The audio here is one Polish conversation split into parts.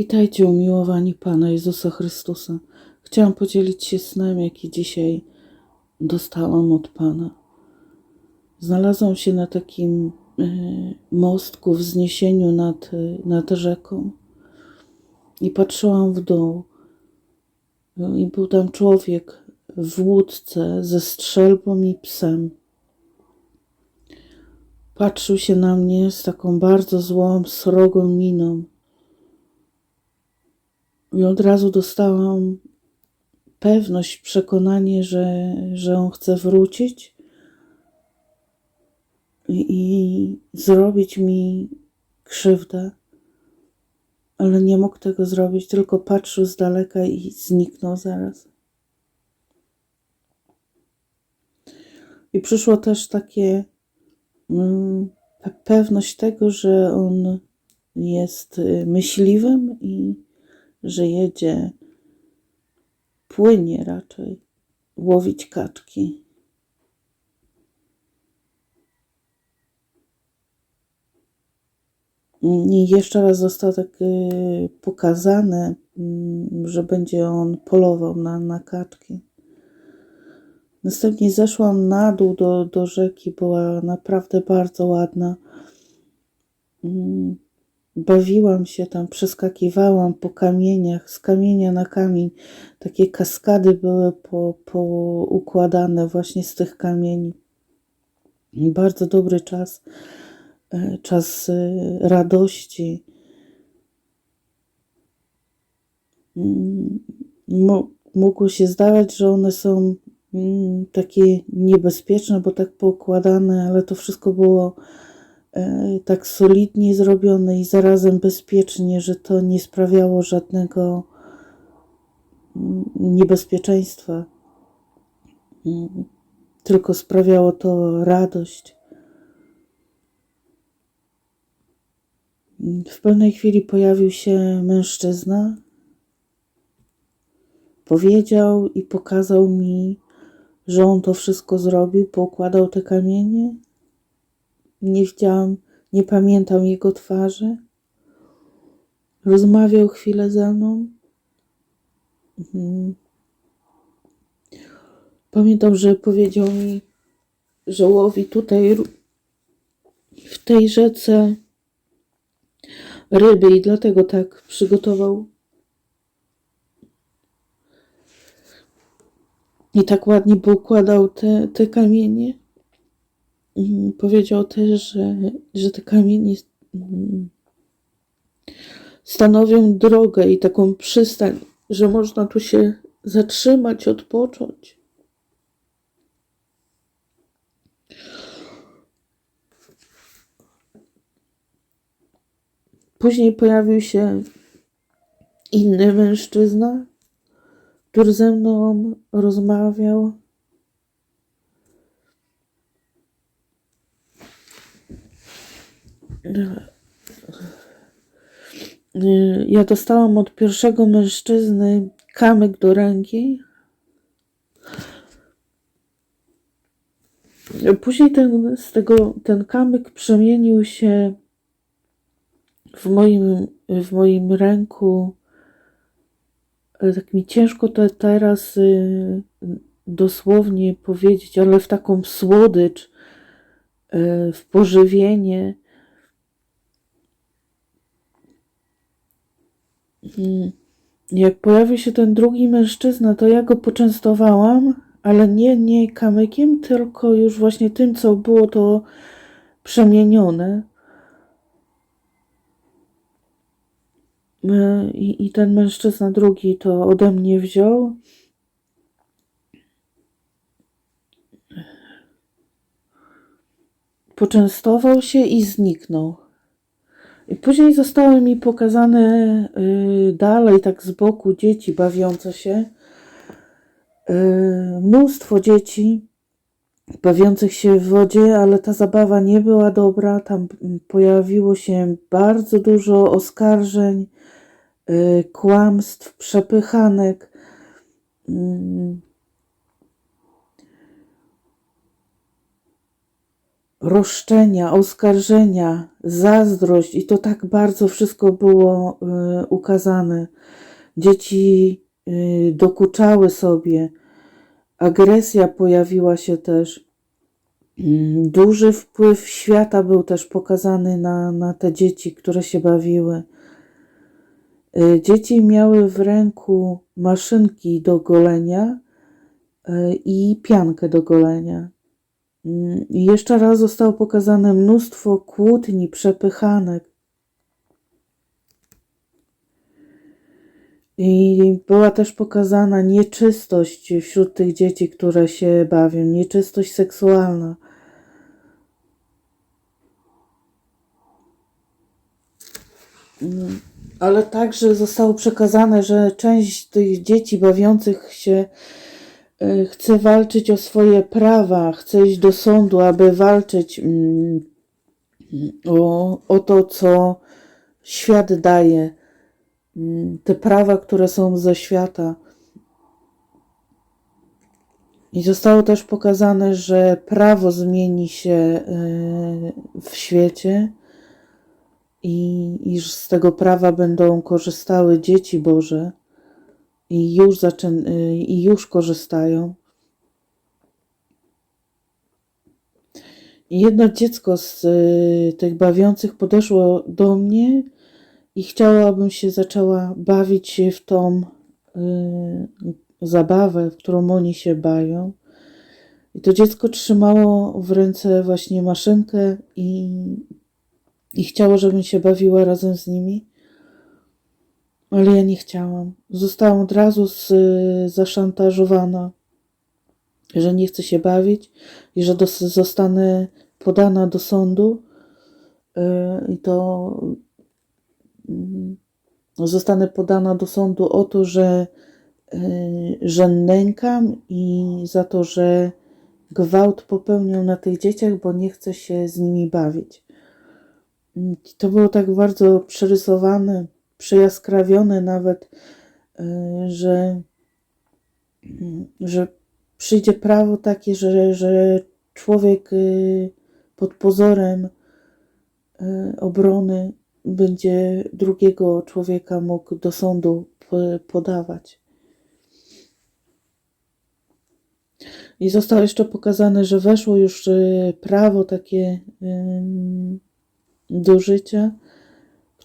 Witajcie, umiłowani Pana Jezusa Chrystusa. Chciałam podzielić się snem, jaki dzisiaj dostałam od Pana. Znalazłam się na takim e, mostku, wzniesieniu nad, e, nad rzeką i patrzyłam w dół. I był tam człowiek w łódce ze strzelbą i psem. Patrzył się na mnie z taką bardzo złą, srogą miną. I od razu dostałam pewność, przekonanie, że, że on chce wrócić i, i zrobić mi krzywdę. Ale nie mógł tego zrobić, tylko patrzył z daleka i zniknął zaraz. I przyszło też takie mm, pe- pewność tego, że on jest myśliwym i że jedzie, płynie raczej, łowić kaczki. I jeszcze raz zostało tak y, pokazane, mm, że będzie on polował na, na kaczki. Następnie zeszłam na dół do, do rzeki, była naprawdę bardzo ładna. Bawiłam się tam, przeskakiwałam po kamieniach, z kamienia na kamień. Takie kaskady były po, układane właśnie z tych kamieni. Bardzo dobry czas, e, czas e, radości. Mm, Mo- Mogło się zdawać, że one są mm, takie niebezpieczne, bo tak poukładane, ale to wszystko było tak solidnie zrobione i zarazem bezpiecznie, że to nie sprawiało żadnego mm, niebezpieczeństwa, Mm, tylko sprawiało to radość. Mm, W pewnej chwili pojawił się mężczyzna, powiedział i pokazał mi, że on to wszystko zrobił, poukładał te kamienie. Nie widziałam, nie pamiętam jego twarzy. Rozmawiał chwilę ze mną. Mhm. Pamiętam, że powiedział mi, że łowi tutaj w tej rzece ryby i dlatego tak przygotował i tak ładnie poukładał te, te kamienie. Mm, Powiedział też, że, że te kamienie mm, stanowią drogę i taką przystań, że można tu się zatrzymać, odpocząć. Później pojawił się inny mężczyzna, który ze mną rozmawiał. Ja dostałam od pierwszego mężczyzny kamyk do ręki. Później ten, z tego, ten kamyk przemienił się w moim, w moim ręku. Tak mi ciężko to teraz y, dosłownie powiedzieć, ale w taką słodycz, y, w pożywienie. Mm. Jak pojawił się ten drugi mężczyzna, to ja go poczęstowałam, ale nie, nie kamykiem, tylko już właśnie tym, co było to przemienione. Y, I, I ten mężczyzna drugi to ode mnie wziął. Poczęstował się i zniknął. Później zostały mi pokazane y, dalej, tak z boku, dzieci bawiące się. Y, mnóstwo dzieci bawiących się w wodzie, ale ta zabawa nie była dobra. Tam pojawiło się bardzo dużo oskarżeń, y, kłamstw, przepychanek. Mm. Roszczenia, oskarżenia, zazdrość i to tak bardzo wszystko było y, ukazane. Dzieci y, dokuczały sobie, agresja pojawiła się też. Mm, Duży wpływ świata był też pokazany na, na te dzieci, które się bawiły. Y, Dzieci miały w ręku maszynki do golenia i piankę do golenia. Mm, I jeszcze raz zostało pokazane mnóstwo kłótni, przepychanek. I była też pokazana nieczystość wśród tych dzieci, które się bawią, nieczystość seksualna. Mm, Ale także zostało przekazane, że część tych dzieci bawiących się chce walczyć o swoje prawa, chce iść do sądu, aby walczyć mm, o, o to, co świat daje, mm, te prawa, które są ze świata. I zostało też pokazane, że prawo zmieni się e, w świecie i iż z tego prawa będą korzystały dzieci Boże i już, y, i już korzystają. Jedno dziecko z y, tych bawiących podeszło do mnie i chciało, abym się zaczęła bawić w tą y, zabawę, w którą oni się bawią. I to dziecko trzymało w ręce właśnie maszynkę i, i chciało, żebym się bawiła razem z nimi. Ale ja nie chciałam. Zostałam od razu z, zaszantażowana, że nie chcę się bawić i że dos, zostanę podana do sądu. Yy, I to mm, zostanę podana do sądu o to, że, yy, że nękam i za to, że gwałt popełnią na tych dzieciach, bo nie chcę się z nimi bawić. To było tak bardzo przerysowane, przejaskrawione nawet, y, że, mm, że przyjdzie prawo takie, że, że człowiek y, pod pozorem y, obrony będzie drugiego człowieka mógł do sądu po- podawać. I zostało jeszcze pokazane, że weszło już y, prawo takie do życia,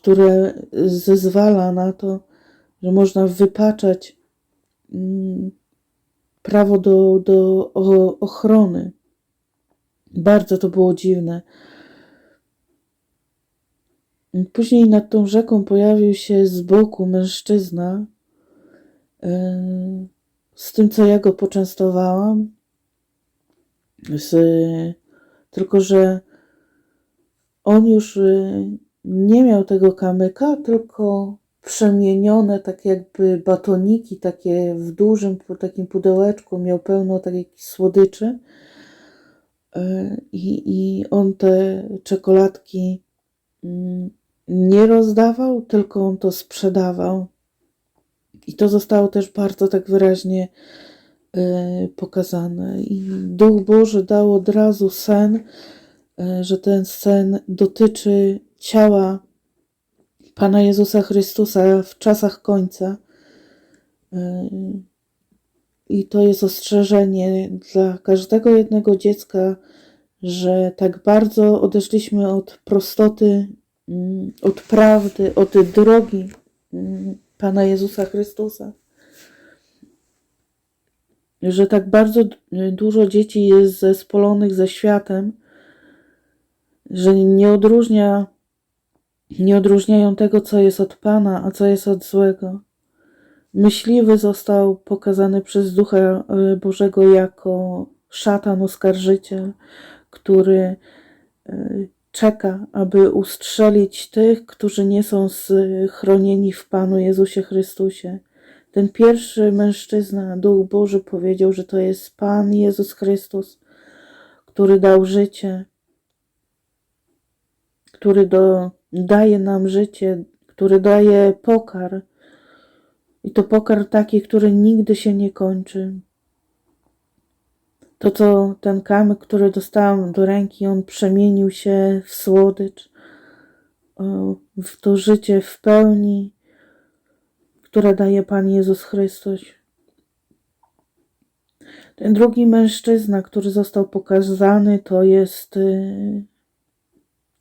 które zezwala na to, że można wypaczać mm, prawo do, do ochrony. Bardzo to było dziwne. Później nad tą rzeką pojawił się z boku mężczyzna yy, z tym, co ja go poczęstowałam. Z, tylko, że on już y, nie miał tego kamyka, tylko przemienione tak jakby batoniki, takie w dużym takim pudełeczku, miał pełno takich słodyczy. Y, I, I on te czekoladki mm, nie rozdawał, tylko on to sprzedawał. I to zostało też bardzo tak wyraźnie y, pokazane. I Duch Boży dał od razu sen, y, że ten sen dotyczy ciała Pana Jezusa Chrystusa w czasach końca. I to jest ostrzeżenie dla każdego jednego dziecka, że tak bardzo odeszliśmy od prostoty, od prawdy, od drogi Pana Jezusa Chrystusa. Że tak bardzo dużo dzieci jest zespolonych ze światem, że nie odróżnia, nie odróżniają tego, co jest od Pana, a co jest od złego. Myśliwy został pokazany przez Ducha y, Bożego jako szatan oskarżyciel, który y, czeka, aby ustrzelić tych, którzy nie są chronieni w Panu Jezusie Chrystusie. Ten pierwszy mężczyzna, Duch Boży powiedział, że to jest Pan Jezus Chrystus, który dał życie, który do, daje nam życie, który daje pokarm. I to pokarm taki, który nigdy się nie kończy. To, co ten kamyk, który dostałam do ręki, on przemienił się w słodycz, o, w to życie w pełni, które daje Pan Jezus Chrystus. Ten drugi mężczyzna, który został pokazany, to jest, y,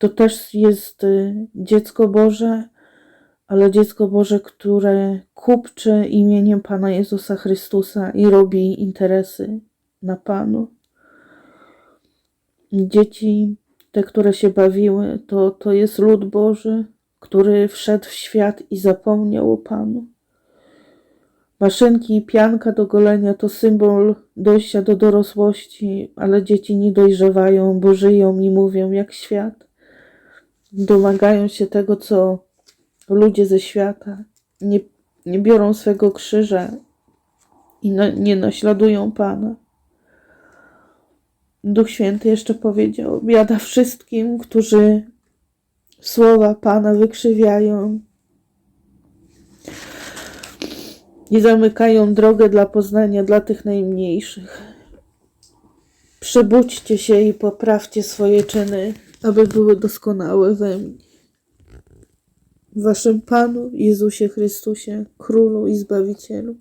to też jest y, dziecko Boże, ale dziecko Boże, które kupczy imieniem Pana Jezusa Chrystusa i robi interesy na Panu. Dzieci, te, które się bawiły, to, to jest lud Boży, który wszedł w świat i zapomniał o Panu. Maszynki i pianka do golenia to symbol dojścia do dorosłości, ale dzieci nie dojrzewają, bo żyją i mówią jak świat. Domagają się tego, co ludzie ze świata. Nie, nie biorą swego krzyża i na, nie naśladują Pana. Duch Święty jeszcze powiedział: Biada wszystkim, którzy słowa Pana wykrzywiają i zamykają drogę dla poznania dla tych najmniejszych. Przebudźcie się i poprawcie swoje czyny, aby były doskonałe we mnie. Waszym Panu Jezusie Chrystusie, Królu i Zbawicielu.